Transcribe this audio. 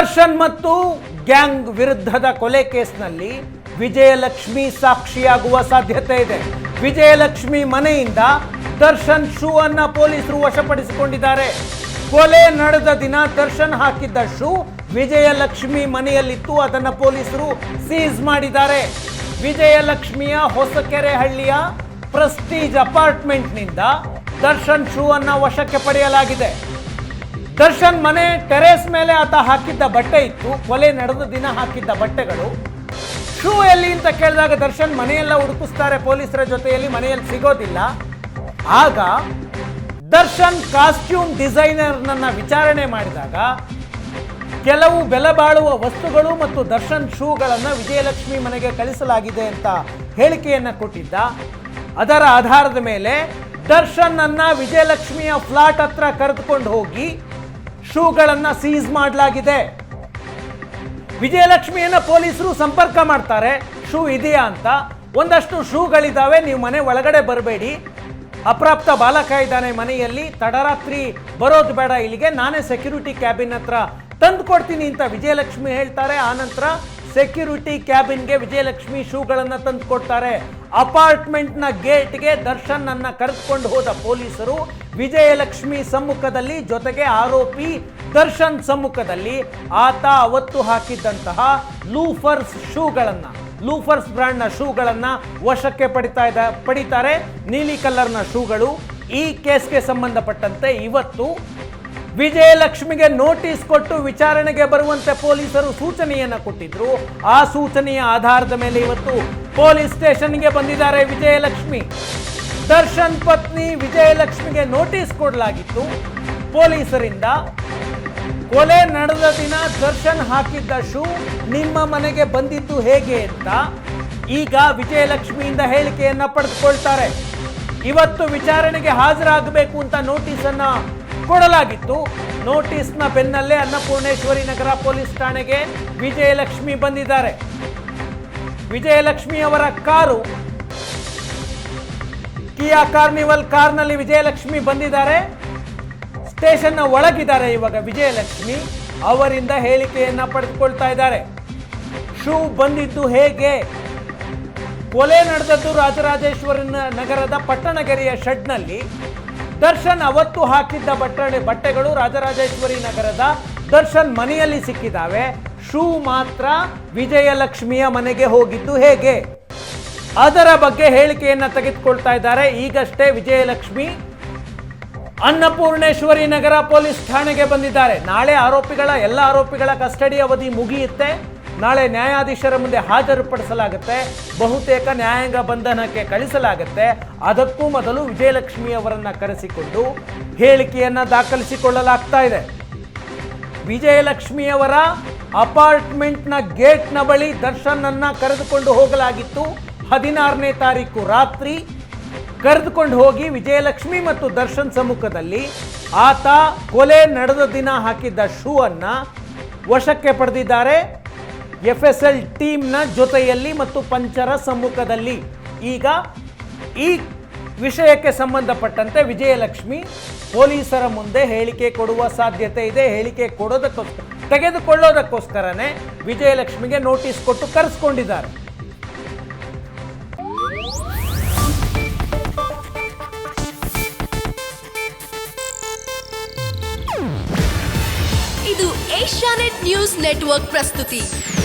ದರ್ಶನ್ ಮತ್ತು ಗ್ಯಾಂಗ್ ವಿರುದ್ಧದ ಕೊಲೆ ಕೇಸ್ನಲ್ಲಿ ವಿಜಯಲಕ್ಷ್ಮಿ ಸಾಕ್ಷಿಯಾಗುವ ಸಾಧ್ಯತೆ ಇದೆ. ವಿಜಯಲಕ್ಷ್ಮಿ ಮನೆಯಿಂದ ದರ್ಶನ್ ಶೂ ಅನ್ನ ಪೊಲೀಸರು ವಶಪಡಿಸಿಕೊಂಡಿದ್ದಾರೆ. ಕೊಲೆ ನಡೆದ ದಿನ ದರ್ಶನ್ ಹಾಕಿದ್ದ ಶೂ ವಿಜಯಲಕ್ಷ್ಮಿ ಮನೆಯಲ್ಲಿತ್ತು, ಅದನ್ನ ಪೊಲೀಸರು ಸೀಸ್ ಮಾಡಿದ್ದಾರೆ. ವಿಜಯಲಕ್ಷ್ಮಿಯ ಹೊಸಕೆರೆ ಹಳ್ಳಿಯ ಪ್ರೆಸ್ಟೀಜ್ ಅಪಾರ್ಟ್ಮೆಂಟ್ನಿಂದ ದರ್ಶನ್ ಶೂ ಅನ್ನ ವಶಕ್ಕೆ ಪಡೆಯಲಾಗಿದೆ. ದರ್ಶನ್ ಮನೆ ಟೆರೇಸ್ ಮೇಲೆ ಆತ ಹಾಕಿದ್ದ ಬಟ್ಟೆ ಇತ್ತು. ಕೊಲೆ ನಡೆದ ದಿನ ಹಾಕಿದ್ದ ಬಟ್ಟೆಗಳು. ಶೂ ಎಲ್ಲಿ ಅಂತ ಕೇಳಿದಾಗ ದರ್ಶನ್ ಮನೆಯೆಲ್ಲ ಹುಡುಕಿಸ್ತಾರೆ ಪೊಲೀಸರ ಜೊತೆಯಲ್ಲಿ ಮನೆಯಲ್ಲಿ ಸಿಗೋದಿಲ್ಲ. ಆಗ ದರ್ಶನ್ ಕಾಸ್ಟ್ಯೂಮ್ ಡಿಸೈನರ್ನನ್ನ ವಿಚಾರಣೆ ಮಾಡಿದಾಗ ಕೆಲವು ಬೆಲೆ ಬಾಳುವ ವಸ್ತುಗಳು ಮತ್ತು ದರ್ಶನ್ ಶೂಗಳನ್ನು ವಿಜಯಲಕ್ಷ್ಮಿ ಮನೆಗೆ ಕಳಿಸಲಾಗಿದೆ ಅಂತ ಹೇಳಿಕೆಯನ್ನ ಕೊಟ್ಟಿದ್ದ. ಅದರ ಆಧಾರದ ಮೇಲೆ ದರ್ಶನ್ ಅನ್ನ ವಿಜಯಲಕ್ಷ್ಮಿಯ ಫ್ಲಾಟ್ ಹತ್ರ ಕರೆದುಕೊಂಡು ಹೋಗಿ ಶೂಗಳನ್ನ ಸೀಸ್ ಮಾಡಲಾಗಿದೆ. ವಿಜಯಲಕ್ಷ್ಮಿಯನ್ನ ಪೊಲೀಸರು ಸಂಪರ್ಕ ಮಾಡ್ತಾರೆ. ಶೂ ಇದೆಯಾ ಅಂತ. ಒಂದಷ್ಟು ಶೂಗಳಿದ್ದಾವೆ ನೀವು ಮನೆ ಒಳಗಡೆ ಬರಬೇಡಿ. ಅಪ್ರಾಪ್ತ ಬಾಲಕ ಇದ್ದಾನೆ ಮನೆಯಲ್ಲಿ. ತಡರಾತ್ರಿ ಬರೋದು ಬೇಡ ಇಲ್ಲಿಗೆ. ನಾನೇ ಸೆಕ್ಯೂರಿಟಿ ಕ್ಯಾಬಿನ್ ಹತ್ರ ತಂದು ಕೊಡ್ತೀನಿ ಅಂತ ವಿಜಯಲಕ್ಷ್ಮಿ ಹೇಳ್ತಾರೆ. ಆನಂತರ ಸೆಕ್ಯೂರಿಟಿ ಕ್ಯಾಬಿನ್ಗೆ ವಿಜಯಲಕ್ಷ್ಮಿ ಶೂಗಳನ್ನು ತಂದು ಕೊಡ್ತಾರೆ. ಅಪಾರ್ಟ್ಮೆಂಟ್ನ ಗೇಟ್ಗೆ ದರ್ಶನ್ ಅನ್ನ ಕರೆದುಕೊಂಡು ಹೋದ ಪೊಲೀಸರು ವಿಜಯಲಕ್ಷ್ಮಿ ಸಮ್ಮುಖದಲ್ಲಿ ಜೊತೆಗೆ ಆರೋಪಿ ದರ್ಶನ್ ಸಮ್ಮುಖದಲ್ಲಿ ಆತ ಅವತ್ತು ಹಾಕಿದ್ದಂತಹ ಲೂಫರ್ಸ್ ಶೂಗಳನ್ನು, ಲೂಫರ್ಸ್ ಬ್ರ್ಯಾಂಡ್ನ ಶೂಗಳನ್ನು ವಶಕ್ಕೆ ಪಡಿತಾ ಇದ್ದ ಪಡಿತಾರೆ. ನೀಲಿ ಕಲರ್ನ ಶೂಗಳು ಈ ಕೇಸ್ಗೆ ಸಂಬಂಧಪಟ್ಟಂತೆ ಇವತ್ತು ವಿಜಯಲಕ್ಷ್ಮಿಗೆ ನೋಟಿಸ್ ಕೊಟ್ಟು ವಿಚಾರಣೆಗೆ ಬರುವಂತೆ ಪೊಲೀಸರು ಸೂಚನೆಯನ್ನು ಕೊಟ್ಟಿದ್ರು. ಆ ಸೂಚನೆಯ ಆಧಾರದ ಮೇಲೆ ಇವತ್ತು ಪೊಲೀಸ್ ಸ್ಟೇಷನ್ಗೆ ಬಂದಿದ್ದಾರೆ ವಿಜಯಲಕ್ಷ್ಮಿ. ದರ್ಶನ್ ಪತ್ನಿ ವಿಜಯಲಕ್ಷ್ಮಿಗೆ ನೋಟಿಸ್ ಕೊಡಲಾಗಿತ್ತು. ಪೊಲೀಸರಿಂದ, ಕೊಲೆ ನಡೆದ ದಿನ ದರ್ಶನ್ ಹಾಕಿದ್ದ ಶೂ ನಿಮ್ಮ ಮನೆಗೆ ಬಂದಿದ್ದು ಹೇಗೆ ಅಂತ ಈಗ ವಿಜಯಲಕ್ಷ್ಮಿಯಿಂದ ಹೇಳಿಕೆಯನ್ನ ಪಡೆದುಕೊಳ್ತಾರೆ. ಇವತ್ತು ವಿಚಾರಣೆಗೆ ಹಾಜರಾಗಬೇಕು ಅಂತ ನೋಟಿಸ್ ಅನ್ನ ಕೊಡಲಾಗಿತ್ತು ನೋಟಿಸ್ನ ಬೆನ್ನಲ್ಲೇ ಅನ್ನಪೂರ್ಣೇಶ್ವರಿ ನಗರ ಪೊಲೀಸ್ ಠಾಣೆಗೆ ವಿಜಯಲಕ್ಷ್ಮಿ ಬಂದಿದ್ದಾರೆ. ವಿಜಯಲಕ್ಷ್ಮಿ ಅವರ ಕಾರು, ಕಿಯಾ ಕಾರ್ನಿವಲ್ ಕಾರ್ನಲ್ಲಿ ವಿಜಯಲಕ್ಷ್ಮಿ ಬಂದಿದ್ದಾರೆ. ಸ್ಟೇಷನ್ನ ಒಳಗಿದ್ದಾರೆ ಇವಾಗ ವಿಜಯಲಕ್ಷ್ಮಿ. ಅವರಿಂದ ಹೇಳಿಕೆಯನ್ನ ಪಡೆದುಕೊಳ್ತಾ ಇದ್ದಾರೆ. ಶೂ ಬಂದಿದ್ದು ಹೇಗೆ? ಕೊಲೆ ನಡೆದದ್ದು ರಾಜರಾಜೇಶ್ವರನ ನಗರದ ಪಟ್ಟಣಗೆರೆಯ ಶೆಡ್ನಲ್ಲಿ. ದರ್ಶನ್ ಅವತ್ತು ಹಾಕಿದ್ದ ಬಟ್ಟೆ ಬಟ್ಟೆಗಳು ರಾಜರಾಜೇಶ್ವರಿ ನಗರದ ದರ್ಶನ್ ಮನೆಯಲ್ಲಿ ಸಿಕ್ಕಿದ್ದಾವೆ ಶೂ ಮಾತ್ರ ವಿಜಯಲಕ್ಷ್ಮಿಯ ಮನೆಗೆ ಹೋಗಿದ್ದು ಹೇಗೆ? ಅದರ ಬಗ್ಗೆ ಹೇಳಿಕೆಯನ್ನ ತೆಗೆದುಕೊಳ್ತಾ ಇದ್ದಾರೆ. ಈಗಷ್ಟೇ ವಿಜಯಲಕ್ಷ್ಮಿ ಅನ್ನಪೂರ್ಣೇಶ್ವರಿ ನಗರ ಪೊಲೀಸ್ ಠಾಣೆಗೆ ಬಂದಿದ್ದಾರೆ. ನಾಳೆ ಆರೋಪಿಗಳ ಎಲ್ಲ ಆರೋಪಿಗಳ ಕಸ್ಟಡಿ ಅವಧಿ ಮುಗಿಯುತ್ತೆ. ನಾಳೆ ನ್ಯಾಯಾಧೀಶರ ಮುಂದೆ ಹಾಜರುಪಡಿಸಲಾಗುತ್ತೆ. ಬಹುತೇಕ ನ್ಯಾಯಾಂಗ ಬಂಧನಕ್ಕೆ ಕಳಿಸಲಾಗುತ್ತೆ. ಅದಕ್ಕೂ ಮೊದಲು ವಿಜಯಲಕ್ಷ್ಮಿ ಅವರನ್ನು ಕರೆಸಿಕೊಂಡು ಹೇಳಿಕೆಯನ್ನು ದಾಖಲಿಸಿಕೊಳ್ಳಲಾಗ್ತಾ ಇದೆ. ವಿಜಯಲಕ್ಷ್ಮಿಯವರ ಅಪಾರ್ಟ್ಮೆಂಟ್ನ ಗೇಟ್ನ ಬಳಿ ದರ್ಶನ್ ಅನ್ನ ಕರೆದುಕೊಂಡು ಹೋಗಲಾಗಿತ್ತು. ಹದಿನಾರನೇ ತಾರೀಕು ರಾತ್ರಿ ಕರೆದುಕೊಂಡು ಹೋಗಿ ವಿಜಯಲಕ್ಷ್ಮಿ ಮತ್ತು ದರ್ಶನ್ ಸಮ್ಮುಖದಲ್ಲಿ ಆತ ಕೊಲೆ ನಡೆದ ದಿನ ಹಾಕಿದ್ದ ಶೂ ಅನ್ನ ವಶಕ್ಕೆ ಪಡೆದಿದ್ದಾರೆ. ಎಫ್ ಎಸ್ ಎಲ್ ಟೀಮ್ನ ಜೊತೆಯಲ್ಲಿ ಮತ್ತು ಪಂಚರ ಸಮ್ಮುಖದಲ್ಲಿ. ಈಗ ಈ ವಿಷಯಕ್ಕೆ ಸಂಬಂಧಪಟ್ಟಂತೆ ವಿಜಯಲಕ್ಷ್ಮಿ ಪೊಲೀಸರ ಮುಂದೆ ಹೇಳಿಕೆ ಕೊಡುವ ಸಾಧ್ಯತೆ ಇದೆ. ಹೇಳಿಕೆ ಕೊಡೋದಕ್ಕೋಸ್ಕರ, ತೆಗೆದುಕೊಳ್ಳೋದಕ್ಕೋಸ್ಕರನೇ ವಿಜಯಲಕ್ಷ್ಮಿಗೆ ನೋಟಿಸ್ ಕೊಟ್ಟು ಕರೆಸ್ಕೊಂಡಿದ್ದಾರೆ. ಇದು ಏಷ್ಯಾನೆಟ್ ನ್ಯೂಸ್ ನೆಟ್ವರ್ಕ್ ಪ್ರಸ್ತುತಿ.